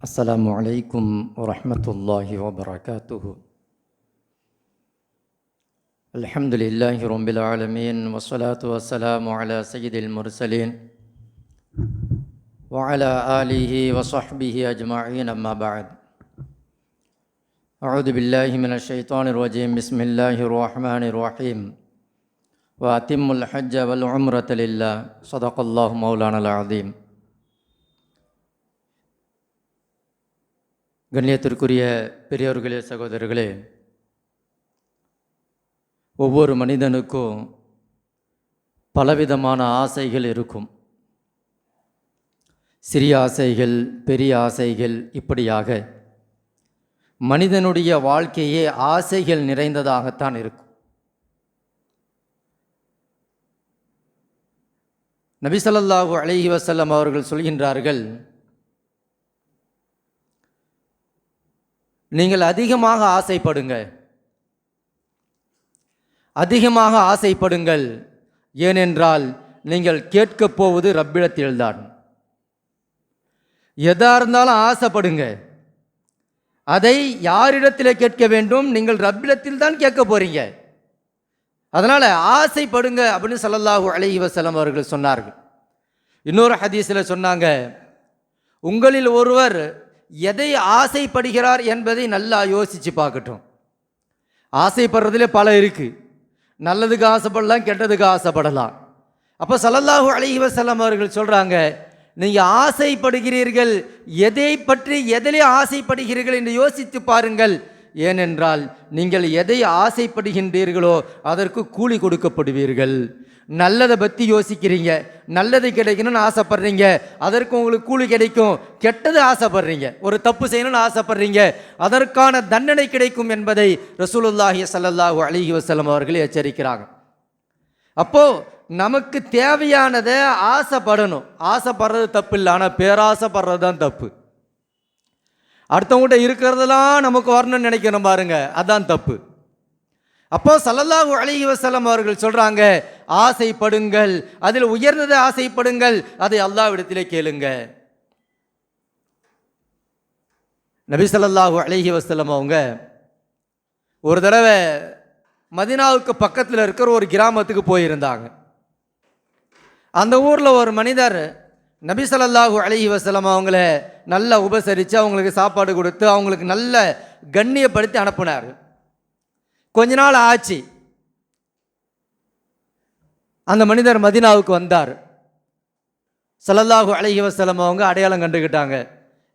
السلام عليكم ورحمة الله وبركاته. الحمد لله رب العالمين والصلاة والسلام على سيد المرسلين وعلى آله وصحبه أجمعين أما بعد. أعوذ بالله من الشيطان الرجيم. بسم الله الرحمن الرحيم. وأتم الحج والعمرة لله. صدق الله مولانا العظيم. கண்ணியத்திற்குரிய பெரியோர்களே சகோதரர்களே ஒவ்வொரு மனிதனுக்கும் பலவிதமான ஆசைகள் இருக்கும். சிறிய ஆசைகள் பெரிய ஆசைகள் இப்படியாக மனிதனுடைய வாழ்க்கையே ஆசைகள் நிறைந்ததாகத்தான் இருக்கும். நபிசல்லாஹூ அலைஹி வசல்லம் அவர்கள் சொல்கின்றார்கள் நீங்கள் அதிகமாக ஆசைப்படுங்க அதிகமாக ஆசைப்படுங்கள். ஏனென்றால் நீங்கள் கேட்கப் போவது ரப்பிடத்தில்தான் எதா இருந்தாலும் ஆசைப்படுங்க அதை யாரிடத்தில் கேட்க வேண்டும்? நீங்கள் ரப்பிடத்தில் தான் கேட்க போறீங்க. அதனால் ஆசைப்படுங்க அப்படின்னு ஸல்லல்லாஹு அலஹி வசலம் அவர்கள் சொன்னார்கள். இன்னொரு ஹதீஸில் சொன்னாங்க உங்களில் ஒருவர் எதை ஆசைப்படுகிறார் என்பதை நல்லா யோசித்து பார்க்கட்டும். ஆசைப்படுறதுல பல இருக்குது நல்லதுக்கு ஆசைப்படலாம் கெட்டதுக்கு ஆசைப்படலாம். அப்போ ஸல்லல்லாஹு அலைஹி வஸல்லம் அவர்கள் சொல்கிறாங்க நீங்கள் ஆசைப்படுகிறீர்கள் எதை பற்றி எதிலே ஆசைப்படுகிறீர்கள் என்று யோசித்து பாருங்கள். ஏனென்றால் நீங்கள் எதை ஆசைப்படுகின்றீர்களோ அதற்கு கூலி கொடுக்கப்படுவீர்கள். நல்லதை பற்றி யோசிக்கிறீங்க நல்லது கிடைக்கணும்னு ஆசைப்படுறீங்க அதற்கு உங்களுக்கு கூலி கிடைக்கும் கெட்டது ஆசைப்படுறீங்க ஒரு தப்பு செய்யணும்னு ஆசைப்படுறீங்க அதற்கான தண்டனை கிடைக்கும் என்பதை ரசூலுல்லாஹி சல்லாஹூ அலிஹி வசலம் அவர்கள் எச்சரிக்கிறாங்க. அப்போது நமக்கு தேவையானதை ஆசைப்படணும். ஆசைப்படுறது தப்பு இல்லை ஆனால் பேராசைப்படுறது தான் தப்பு. அடுத்தவங்ககிட்ட இருக்கிறதெல்லாம் நமக்கு வரணும்னு நினைக்கிறோம் பாருங்க. அதான் தப்பு. அப்போ சல்லல்லாஹு அலைஹி வசலம் அவர்கள் சொல்கிறாங்க ஆசைப்படுங்கள். அதில் உயர்ந்ததை ஆசைப்படுங்கள் அதை அல்லாவிடத்திலே கேளுங்க நபி சல்லாஹு அலஹி வசலம் அவங்க ஒரு தடவை மதினாவுக்கு பக்கத்தில் இருக்கிற ஒரு கிராமத்துக்கு போயிருந்தாங்க. அந்த ஊரில் ஒரு மனிதர் நபி ஸல்லல்லாஹு அலைஹி அவங்கள நல்லா உபசரித்து அவங்களுக்கு சாப்பாடு கொடுத்து அவங்களுக்கு நல்ல கண்ணியப்படுத்தி அனுப்புனார். கொஞ்ச நாள் ஆச்சு. அந்த மனிதர் மதினாவுக்கு வந்தார். சல்லல்லாஹு அலைஹி வசலம் அவங்க அடையாளம் கண்டுக்கிட்டாங்க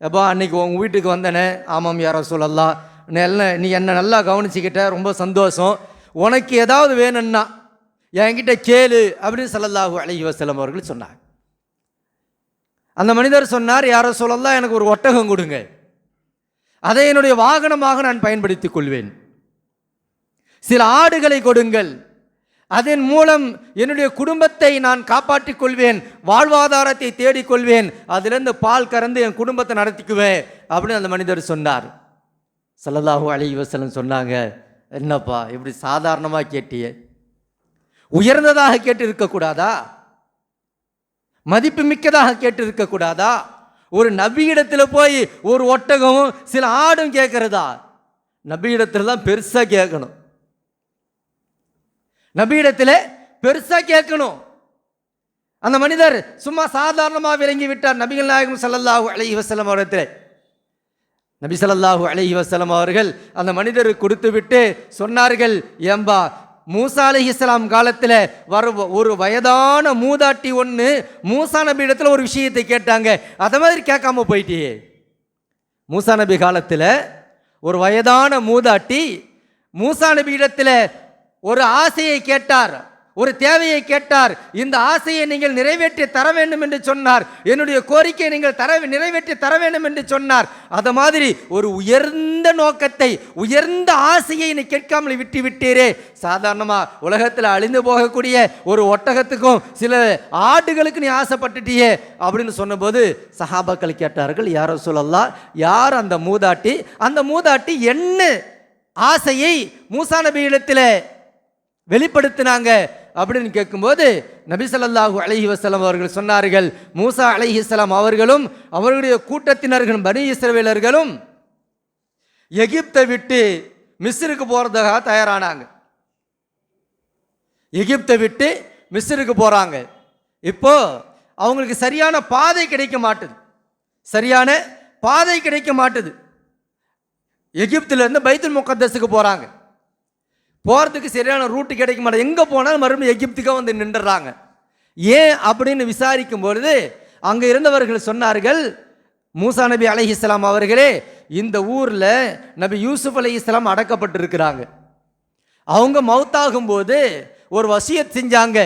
எப்போ அன்னைக்கு உங்கள் வீட்டுக்கு வந்தனே. ஆமாம் யாரோ சொல்லலாம் நல்ல நீ என்னை நல்லா கவனிச்சுக்கிட்ட? ரொம்ப சந்தோஷம். உனக்கு ஏதாவது வேணும்னா என்கிட்ட கேளு அப்படின்னு சல்லல்லாஹு அலைஹி வசலம் அவர்கள் சொன்னாங்க. அந்த மனிதர் சொன்னார் யாரோ சொல்லலாம் எனக்கு ஒரு ஒட்டகம் கொடுங்க. அதை என்னுடைய வாகனமாக நான் பயன்படுத்திக் கொள்வேன். சில ஆடுகளை கொடுங்கள். அதன் மூலம் என்னுடைய குடும்பத்தை நான் காப்பாற்றிக் கொள்வேன். வாழ்வாதாரத்தை தேடிக்கொள்வேன் அதிலிருந்து பால் கறந்து என் குடும்பத்தை நடத்திக்குவேன் அப்படின்னு அந்த மனிதர் சொன்னார். ஸல்லல்லாஹு அலைஹி வஸல்லம் சொன்னாங்க என்னப்பா இப்படி சாதாரணமாக கேட்டியே? உயர்ந்ததாக கேட்டு இருக்கக்கூடாதா மதிப்பு மிக்கதாக கேட்டு இருக்கக்கூடாதா ஒரு நபியிடத்தில் போய் ஒரு ஒட்டகமும் சில ஆடும் கேட்கறதா? நபியிடத்தில் தான் பெருசாக கேட்கணும். நபியிடத்தில் பெருசாக கேட்கணும். அந்த மனிதர் சும்மா சாதாரணமாக விளங்கி விட்டார் நபிகள் நாயகம் சல்லல்லாஹூ அலஹி வசலம் அவரத்தில் நபி சல்லாஹூ அலஹி வசலம் அவர்கள் அந்த மனிதருக்கு கொடுத்து விட்டு சொன்னார்கள் ஏம்பா மூசா அலி இஸ்லாம் காலத்தில் வர ஒரு வயதான மூதாட்டி ஒன்று மூசா நபி இடத்துல ஒரு விஷயத்தை கேட்டாங்க. அதை மாதிரி கேட்காம போயிட்டியே. மூசா நபி காலத்தில் ஒரு வயதான மூதாட்டி மூசா நபி இடத்துல ஒரு ஆசையை கேட்டார். ஒரு தேவையை கேட்டார் இந்த ஆசையை நீங்கள் நிறைவேற்றி தர வேண்டும் என்று சொன்னார். என்னுடைய கோரிக்கையை நீங்கள் தர நிறைவேற்றி தர வேண்டும் என்று சொன்னார். அது மாதிரி ஒரு உயர்ந்த நோக்கத்தை உயர்ந்த ஆசையை நீ கேட்காமல் விட்டு விட்டீரே. சாதாரணமாக உலகத்தில் அழிந்து போகக்கூடிய ஒரு ஒட்டகத்துக்கும் சில ஆடுகளுக்கு நீ ஆசைப்பட்டுட்டியே அப்படின்னு சொன்னபோது சஹாபாக்கள் கேட்டார்கள் யாரோ சொல்லலாம் யார் அந்த மூதாட்டி? அந்த மூதாட்டி என்ன ஆசையை மூசா நபி இடத்தில் வெளிப்படுத்தினாங்க. அப்படின்னு கேட்கும்போது நபிசல்லாஹூ அலஹி வசலம் அவர்கள் சொன்னார்கள் மூசா அலைஹிஸ்ஸலாம் அவர்களும் அவர்களுடைய கூட்டத்தினர்களும் பனி இஸ்ரவேலர்களும் எகிப்தை விட்டு மிஸ்ருக்கு போகிறதுக்காக தயாரானாங்க. எகிப்தை விட்டு மிஸ்ருக்கு போகிறாங்க இப்போது அவங்களுக்கு சரியான பாதை கிடைக்க மாட்டுது. சரியான பாதை கிடைக்க மாட்டுது. எகிப்திலேருந்து பைத்துல் முகத்தஸுக்கு போகிறாங்க போகிறதுக்கு சரியான ரூட்டு கிடைக்க மாட்டேன் எங்கே போனாலும் மறுபடியும் எகிப்துக்காக வந்து நின்றுறாங்க. ஏன் அப்படின்னு விசாரிக்கும் பொழுது அங்கே இருந்தவர்கள் சொன்னார்கள் மூசா நபி அலைஹிஸ்ஸலாம் அவர்களே இந்த ஊரில் நபி யூசுப் இஸ்லாம் அடக்கப்பட்டிருக்கிறாங்க. அவங்க மௌத்தாகும்போது ஒரு வசியத் செஞ்சாங்க.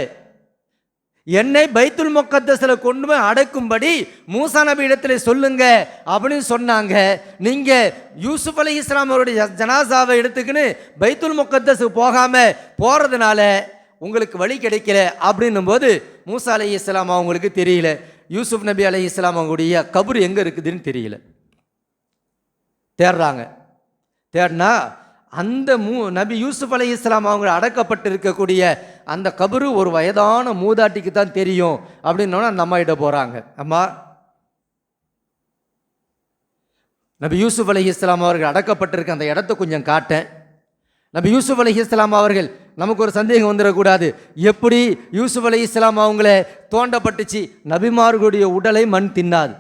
என்னை பைத்துல் முக்கத்தஸில் கொண்டு போய் அடக்கும்படி மூசா நபி இடத்துல சொல்லுங்க அப்படின்னு சொன்னாங்க. நீங்க யூசுப் அலி இஸ்லாம் அவருடைய ஜனாசாவை எடுத்துக்கின்னு பைத்துல் முக்கத்தஸுக்கு போகாம போறதுனால உங்களுக்கு வழி கிடைக்கல அப்படின்னும் போது மூசா அலி இஸ்லாம் அவங்களுக்கு தெரியல. யூசுப் நபி அலி இஸ்லாம் அவங்களுடைய கபர் எங்கே இருக்குதுன்னு தெரியல. தேடுறாங்க. தேடினா அந்த மூ நபி யூசுப் அலி இஸ்லாம் அவங்க அடக்கப்பட்டு இருக்கக்கூடிய அந்த கபரு ஒரு வயதான மூதாட்டிக்கு தான் தெரியும் அப்படின்னோன்னா அந்த அம்மா போகிறாங்க அம்மா. நபி யூசுப் அலி இஸ்லாம் அவர்கள் அடக்கப்பட்டிருக்க அந்த இடத்த கொஞ்சம் காட்டேன். நபி யூசுப் அலி இஸ்லாம் அவர்கள் நமக்கு ஒரு சந்தேகம் வந்துடக்கூடாது. எப்படி யூசுப் அலி இஸ்லாம் அவங்கள தோண்டப்பட்டுச்சு? நபிமார்களுடைய உடலை மண் தின்னாது.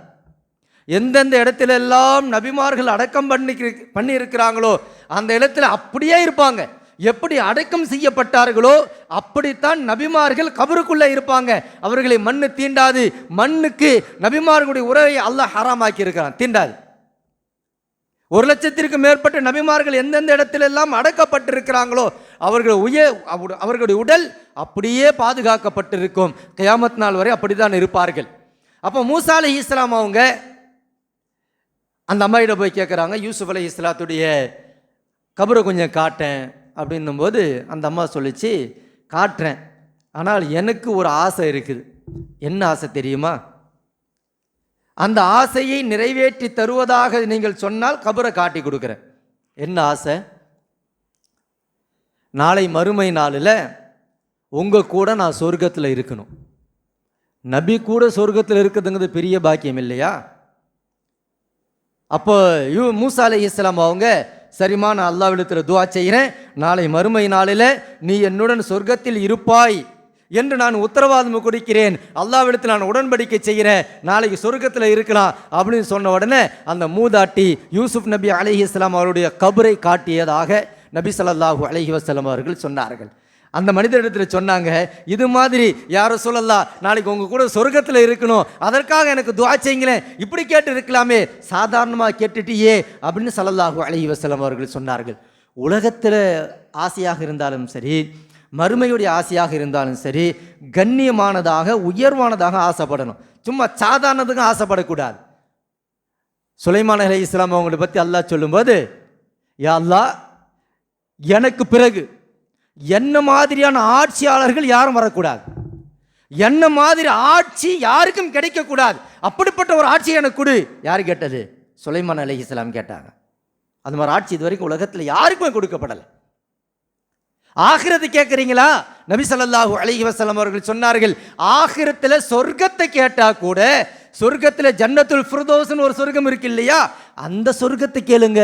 எந்தெந்த இடத்துல எல்லாம் நபிமார்கள் அடக்கம் பண்ணி பண்ணியிருக்கிறாங்களோ அந்த இடத்துல அப்படியே இருப்பாங்க. எப்படி அடக்கம் செய்யப்பட்டார்களோ அப்படித்தான் நபிமார்கள் கபருக்குள்ளே இருப்பாங்க. அவர்களை மண்ணு தீண்டாது. மண்ணுக்கு நபிமார்களுடைய உறவை அல்லாஹ் ஹராமாக்கி இருக்கிறான் தீண்டாது. ஒரு லட்சத்திற்கு மேற்பட்ட நபிமார்கள் எந்தெந்த இடத்துல எல்லாம் அடக்கப்பட்டிருக்கிறாங்களோ அவர்கள் உய அவர்களுடைய உடல் அப்படியே பாதுகாக்கப்பட்டிருக்கும். கியாமத் நாள் வரை அப்படித்தான் இருப்பார்கள். அப்போ மூசா அலி இஸ்லாம் அவங்க அந்த அம்மாயிட போய் கேட்குறாங்க யூசுஃப் அலி இஸ்லாத்துடைய கபரை கொஞ்சம் காட்டேன் அப்படின்னும்போது அந்த அம்மா சொல்லிச்சு காட்டுறேன். ஆனால் எனக்கு ஒரு ஆசை இருக்குது. என்ன ஆசை தெரியுமா? அந்த ஆசையை நிறைவேற்றி தருவதாக நீங்கள் சொன்னால் கபரை காட்டி கொடுக்குறேன். என்ன ஆசை? நாளை மறுமை நாளில் உங்கள் கூட நான் சொர்க்கத்தில் இருக்கணும். நபி கூட சொர்க்கத்தில் இருக்கிறதுங்கிறது பெரிய பாக்கியம் இல்லையா? அப்போ யூ மூசா அலி இஸ்லாம் அவங்க சரிம்மா நான் அல்லாவிடத்தில் துவா செய்கிறேன். நாளை மறுமை நாளில் நீ என்னுடன் சொர்க்கத்தில் இருப்பாய் என்று நான் உத்தரவாதம் கொடுக்கிறேன். அல்லாவிடத்தில் நான் உடன்படிக்கை செய்கிறேன். நாளைக்கு சொர்க்கத்தில் இருக்கலாம் அப்படின்னு சொன்ன உடனே அந்த மூதாட்டி யூசுப் நபி அலைஹி இஸ்லாம் அவருடைய கபரை காட்டியதாக நபி ஸல்லல்லாஹு அலஹி வஸல்லம் அவர்கள் சொன்னார்கள். அந்த மனிதரிடத்தில் சொன்னாங்க இது மாதிரி யாரோ சொல்லலாம் நாளைக்கு உங்கள் கூட சொர்க்கத்தில் இருக்கணும். அதற்காக எனக்கு துவா செய்யுங்களேன் இப்படி கேட்டு இருக்கலாமே. சாதாரணமாக கேட்டுட்டியே அப்படின்னு ஸல்லல்லாஹு அலைஹி வசலம் அவர்கள் சொன்னார்கள். உலகத்தில் ஆசையாக இருந்தாலும் சரி மறுமையுடைய ஆசையாக இருந்தாலும் சரி கண்ணியமானதாக உயர்வானதாக ஆசைப்படணும். சும்மா சாதாரணத்துக்கும் ஆசைப்படக்கூடாது. சுலைமான அலி இஸ்லாம் அவங்களை பற்றி அல்லாஹ் சொல்லும்போது யா அல்லா எனக்கு பிறகு என்ன மாதிரியான ஆட்சியாளர்கள் யாரும் வரக்கூடாது. என்ன மாதிரி ஆட்சி யாருக்கும் கிடைக்கக்கூடாது. அப்படிப்பட்ட ஒரு ஆட்சி எனக்கு கொடு. யார் கேட்டது? சுலைமான் அலி இஸ்லாம் கேட்டாங்க. அது மாதிரி ஆட்சி இது வரைக்கும் உலகத்தில் யாருக்குமே கொடுக்கப்படலை. ஆகிரத்து கேட்குறீங்களா? நபி ஸல்லல்லாஹு அலைஹி வசலம் அவர்கள் சொன்னார்கள் ஆகிரத்தில் சொர்க்கத்தை கேட்டால் கூட சொர்க்கத்தில் ஜன்னத்துல் ஃபிர்தௌஸ்னு ஒரு சொர்க்கம் இருக்கு இல்லையா? அந்த சொர்க்கத்தை கேளுங்க.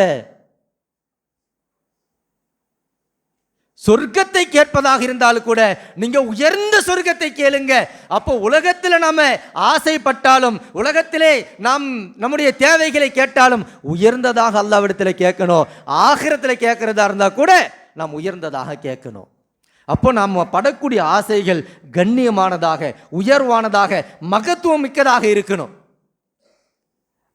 சொர்க்கத்தை கேட்பதாக இருந்தாலும் கூட நீங்க உயர்ந்த சொர்க்கத்தை கேளுங்க. அப்போ உலகத்தில் நாம ஆசைப்பட்டாலும் உலகத்திலே நாம் நம்முடைய தேவைகளை கேட்டாலும் உயர்ந்ததாக அல்லாவிடத்தில் கேட்கணும். ஆகிரத்தில் கேட்கறதா இருந்தா கூட நாம் உயர்ந்ததாக கேட்கணும். அப்போ நாம் படக்கூடிய ஆசைகள் கண்ணியமானதாக உயர்வானதாக மகத்துவம் மிக்கதாக இருக்கணும்.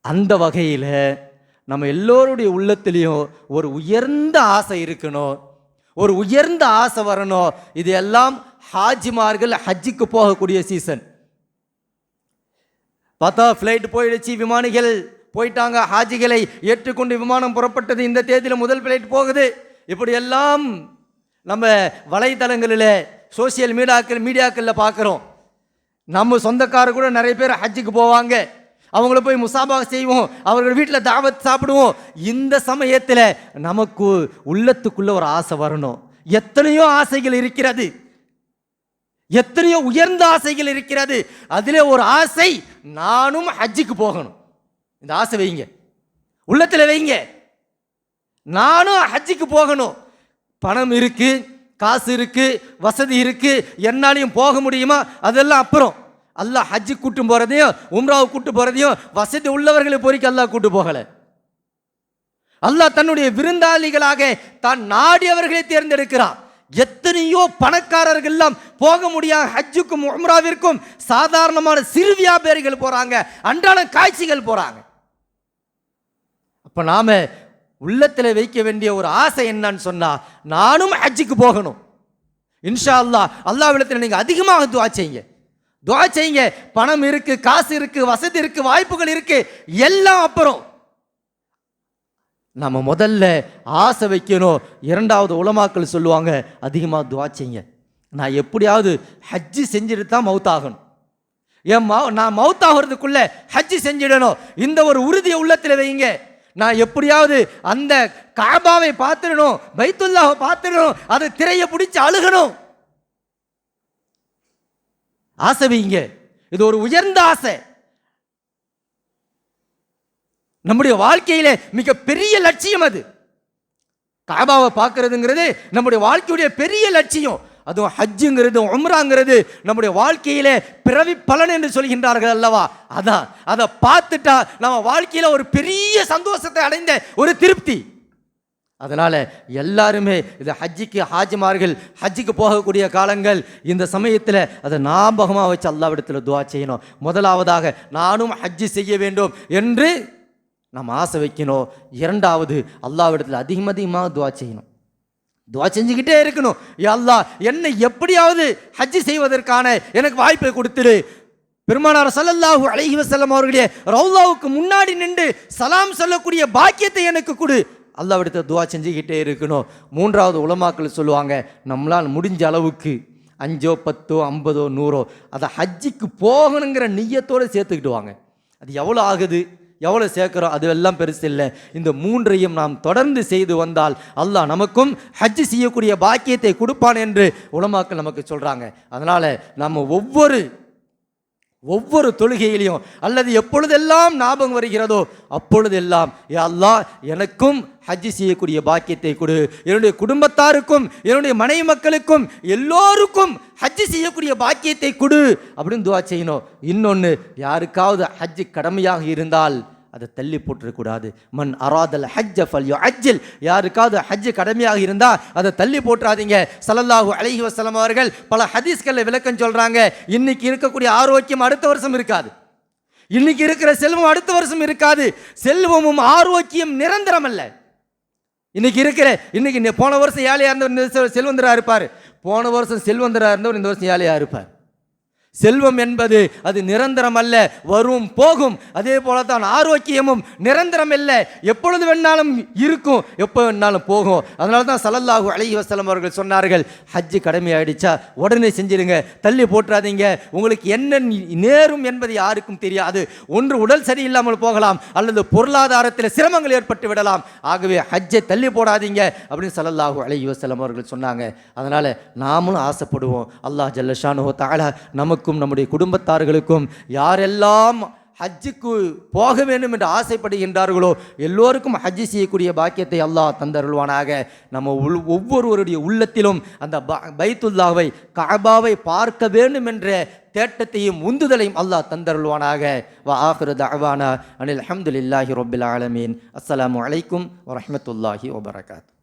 அந்த வகையில் நம்ம எல்லோருடைய உள்ளத்திலையும் ஒரு உயர்ந்த ஆசை இருக்கணும். ஒரு உயர்ந்த ஆசை வரணும். இது எல்லாம் ஹாஜிமார்கள் ஹஜ்ஜுக்கு போகக்கூடிய சீசன் பார்த்தா ஃப்ளைட் போயிடுச்சு விமானிகள் போயிட்டாங்க. ஹாஜிகளை ஏற்றுக்கொண்டு விமானம் புறப்பட்டது. இந்த தேதியில் முதல் ஃப்ளைட் போகுது. இப்படி எல்லாம் நம்ம வலைத்தளங்களில் சோசியல் மீடியாக்கள் மீடியாக்களில் பார்க்குறோம். நம்ம சொந்தக்காரர் கூட நிறைய பேர் ஹஜ்ஜுக்கு போவாங்க. அவங்கள போய் முசாபா செய்வோம் அவர்கள் வீட்டில் தாவத் சாப்பிடுவோம். இந்த சமயத்தில் நமக்கு உள்ளத்துக்குள்ள ஒரு ஆசை வரணும். எத்தனையோ ஆசைகள் இருக்கிறது. எத்தனையோ உயர்ந்த ஆசைகள் இருக்கிறது. அதில் ஒரு ஆசை நானும் ஹஜ்ஜுக்கு போகணும். இந்த ஆசை வைங்க. உள்ளத்தில் வைங்க. நானும் ஹஜ்ஜுக்கு போகணும். பணம் இருக்குது காசு இருக்குது வசதி இருக்குது என்னாலையும் போக முடியுமா? அதெல்லாம் அப்புறம். அல்லாஹ் ஹஜ்ஜு கூட்டு போகிறதையும் உம்ராவை கூட்டு போகிறதையும் வசதி உள்ளவர்களை பொறிக்க அல்லாஹ் கூட்டு போகலை. அல்லாஹ் தன்னுடைய விருந்தாளிகளாக தான் நாடியவர்களை தேர்ந்தெடுக்கிறார் எத்தனையோ பணக்காரர்கள் எல்லாம் போக முடியாத ஹஜ்ஜுக்கும் உம்ராவிற்கும் சாதாரணமான சிறு வியாபாரிகள் போகிறாங்க அன்றாட காட்சிகள் போகிறாங்க அப்போ நாம் உள்ளத்தில் வைக்க வேண்டிய ஒரு ஆசை என்னன்னு சொன்னால் நானும் ஹஜ்ஜுக்கு போகணும். இன்ஷா அல்லாஹ் அல்லாஹ்விடத்தில் நீங்கள் அதிகமாக துவா செய்யுங்க. துவா செய்யுங்க. பணம் இருக்கு காசு இருக்கு வசதி இருக்கு வாய்ப்புகள் இருக்கு. எல்லாம் அப்புறம். நம்ம முதல்ல ஆசை வைக்கணும். இரண்டாவது உலமாக்கள் சொல்லுவாங்க அதிகமாக துவா செய்யுங்க. நான் எப்படியாவது ஹஜ்ஜி செஞ்சுட்டு தான் மவுத்தாகணும். என் மவு நான் மவுத்தாகிறதுக்குள்ள ஹஜ்ஜி செஞ்சிடணும். இந்த ஒரு உறுதியை உள்ளத்தில் வைங்க நான் எப்படியாவது அந்த காபாவை பார்த்துடணும் பைத்துல்லாவை பார்த்துடணும். அது திரையை பிடிச்சி அழுகணும். ஆசை வைங்க இது ஒரு உயர்ந்த ஆசை. நம்முடைய வாழ்க்கையில மிக பெரிய லட்சியம் அது. காபாவை பார்க்கறதுங்கிறது நம்முடைய வாழ்க்கையுடைய பெரிய லட்சியம். அதுவும் ஹஜ்ஜுங்கிறது உம்ராங்கிறது நம்முடைய வாழ்க்கையிலே பிறவி பலன் என்று சொல்கின்றார்கள் அல்லவா? அதான். அதை பார்த்துட்டா நம்ம வாழ்க்கையில ஒரு பெரிய சந்தோஷத்தை அடைந்த ஒரு திருப்தி. அதனால் எல்லாருமே இது ஹஜ்ஜிக்கு ஹாஜிமார்கள் ஹஜ்ஜிக்கு போகக்கூடிய காலங்கள் இந்த சமயத்தில் அதை ஞாபகமாக வச்சு அல்லாவிடத்தில் துவா செய்யணும். முதலாவதாக நானும் ஹஜ்ஜி செய்ய வேண்டும் என்று நம்ம ஆசை வைக்கணும். இரண்டாவது அல்லாவிடத்தில் அதிகம் அதிகமாக துவா செய்யணும். துவா செஞ்சுக்கிட்டே இருக்கணும். யா அல்லாஹ் என்னை எப்படியாவது ஹஜ்ஜி செய்வதற்கான எனக்கு வாய்ப்பை கொடுத்துரு பெருமானார் சல்லல்லாஹு அலைஹி வசல்லம் அவர்களே ரவுலாவுக்கு முன்னாடி நின்று சலாம் சொல்லக்கூடிய பாக்கியத்தை எனக்கு கொடு. அல்லாவிடத்தை துவா செஞ்சுக்கிட்டே இருக்கணும். மூன்றாவது உலமாக்கள் சொல்லுவாங்க நம்மளால் முடிஞ்ச அளவுக்கு அஞ்சோ பத்தோ ஐம்பதோ நூறோ அதை ஹஜ்ஜிக்கு போகணுங்கிற நெய்யத்தோடு சேர்த்துக்கிட்டு வாங்க அது எவ்வளோ ஆகுது? எவ்வளோ சேர்க்குறோம்? அது எல்லாம் பெருசு இல்லை. இந்த மூன்றையும் நாம் தொடர்ந்து செய்து வந்தால் அல்லாஹ் நமக்கும் ஹஜ் செய்யக்கூடிய பாக்கியத்தை கொடுப்பான் என்று உலமாக்கள் நமக்கு சொல்கிறாங்க அதனால் நம்ம ஒவ்வொரு ஒவ்வொரு தொழுகையிலையும் அல்லது எப்பொழுதெல்லாம் ஞாபகம் வருகிறதோ அப்பொழுதெல்லாம் யா அல்லாஹ் எனக்கும் ஹஜ்ஜி செய்யக்கூடிய பாக்கியத்தை கொடு. என்னுடைய குடும்பத்தாருக்கும் என்னுடைய மனைவி மக்களுக்கும் எல்லோருக்கும் ஹஜ்ஜி செய்யக்கூடிய பாக்கியத்தை கொடு. அப்படின்னு துவா செய்யணும். இன்னொன்று யாருக்காவது ஹஜ்ஜி கடமையாக இருந்தால் அதை தள்ளி போட்டுறக்கூடாது மண் அராதல் ஹஜ்ஜ ஃபல் அஜ்ஜில் யாருக்காவது ஹஜ் கடமையாக இருந்தால் அதை தள்ளி போட்டுறாதீங்க ஸல்லல்லாஹு அலஹி வசலம் அவர்கள் பல ஹதீஸ்களில் விளக்கம் சொல்கிறாங்க இன்னைக்கு இருக்கக்கூடிய ஆரோக்கியம் அடுத்த வருஷம் இருக்காது. இன்னைக்கு இருக்கிற செல்வம் அடுத்த வருஷம் இருக்காது. செல்வமும் ஆரோக்கியம் நிரந்தரம் அல்ல. இன்னைக்கு இருக்கிற இன்னைக்கு போன வருஷம் ஏழையாக இருந்தவர் செல்வந்தராக இருப்பார். போன வருஷம் செல்வந்தராக இருந்தவர் இந்த வருஷம் ஏழையாக இருப்பார். செல்வம் என்பது அது நிரந்தரம் அல்ல வரும் போகும். அதே போல தான் ஆரோக்கியமும் நிரந்தரம் அல்ல எப்பொழுது வேணாலும் இருக்கும் எப்போ வேணாலும் போகும். அதனால தான் சலல்லாஹு அலைஹி வசலம் அவர்கள் சொன்னார்கள் ஹஜ்ஜு கடமையாயிடுச்சா? உடனே செஞ்சிருங்க தள்ளி போட்டுறாதீங்க. உங்களுக்கு என்ன நேரும் என்பது யாருக்கும் தெரியாது. ஒன்று உடல் சரியில்லாமல் போகலாம் அல்லது பொருளாதாரத்தில் சிரமங்கள் ஏற்பட்டு விடலாம். ஆகவே ஹஜ்ஜை தள்ளி போடாதீங்க அப்படின்னு சலல்லாஹு அலைஹி வசலம் அவர்கள் சொன்னாங்க. அதனால் நாமளும் ஆசைப்படுவோம். அல்லாஹ் ஜல்லஷானு தாலா நமக்கும் நம்முடைய குடும்பத்தார்களுக்கும் யாரெல்லாம் ஹஜ்ஜுக்கு போக வேண்டும் என்று ஆசைப்படுகின்றார்களோ எல்லோருக்கும் ஹஜ் செய்யக்கூடிய பாக்கியத்தை அல்லாஹ் தந்தருள்வானாக. நம்ம உள் ஒவ்வொருவருடைய உள்ளத்திலும் அந்த ப- பைத்துல்லாவை காபாவை பார்க்க வேண்டும் என்ற தேட்டத்தையும் உந்துதலையும் அல்லாஹ் தந்தருள்வானாக. வா ஆஹிரு தஅவானா அனில் அஹமதுல்லாஹி ரொபில் ஆலமீன். அஸ்லாம் அலைக்கும் வரமத்துல்லாஹி வபரகாத்.